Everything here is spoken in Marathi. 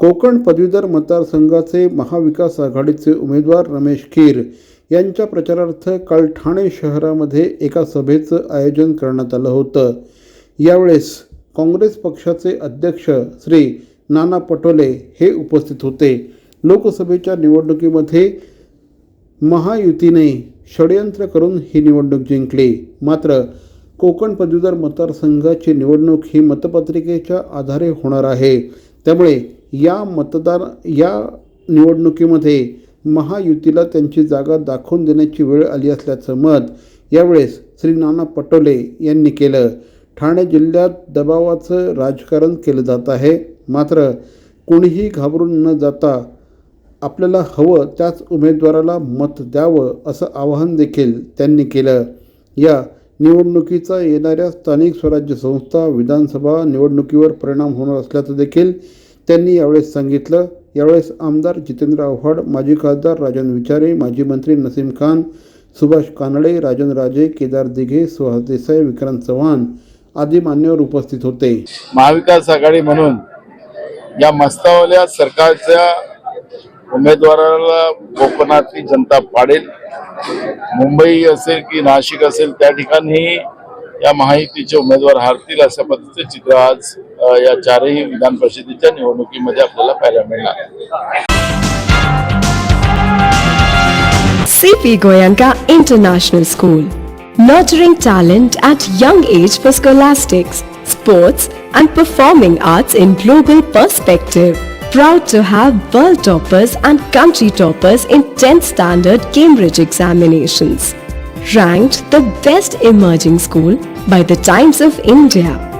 कोकण पदवीधर मतदारसंघाचे महाविकास आघाडीचे उमेदवार रमेश खीर यांच्या प्रचारार्थ काल ठाणे शहरामध्ये एका सभेचं आयोजन करण्यात आलं होतं. यावेळेस काँग्रेस पक्षाचे अध्यक्ष श्री नाना पटोले हे उपस्थित होते. लोकसभेच्या निवडणुकीमध्ये महायुतीने षडयंत्र करून ही निवडणूक जिंकली. मात्र कोकण पदवीधर मतदारसंघाची निवडणूक ही मतपत्रिकेच्या आधारे होणार आहे. त्यामुळे या मतदार या निवडणुकीमध्ये महायुतीला त्यांची जागा दाखवून देण्याची वेळ आली असल्याचं मत यावेळेस श्री नाना पटोले यांनी केलं. ठाणे जिल्ह्यात दबावाचं राजकारण केलं जात आहे. मात्र कोणीही घाबरून न जाता आपल्याला हवं त्याच उमेदवाराला मत द्यावं असं आवाहन देखील त्यांनी केलं. या निवडणुकीचा येणाऱ्या स्थानिक स्वराज्य संस्था विधानसभा निवडणुकीवर परिणाम होणार असल्याचं देखील त्यांनी यावेळेस सांगितलं यावेळेस आमदार जितेंद्र आव्हाड माजी खासदार राजन विचारे माजी मंत्री नसीम खान सुभाष कानडे राजन राजे केदार दिघे सुहास देसाई विक्रांत चव्हाण आदी मान्यवर उपस्थित होते. महाविकास आघाडी म्हणून या मस्तावल्या सरकारच्या उमेदवाराला कोकणातली जनता पाडेल मुंबई असेल की नाशिक असेल त्या ठिकाणी या महायुतीचे उमेदवार हारतील अशा पद्धतीचे चित्र आज या चारही विधान परिषदेच्या निवडणुकीमध्ये आपल्याला पाहायला मिळणार CP Goyanka International School. Nurturing talent at young age for scholastics, sports, and performing arts in global perspective. Proud to have world toppers and country toppers in 10th standard Cambridge examinations. Ranked the best emerging school by the Times of India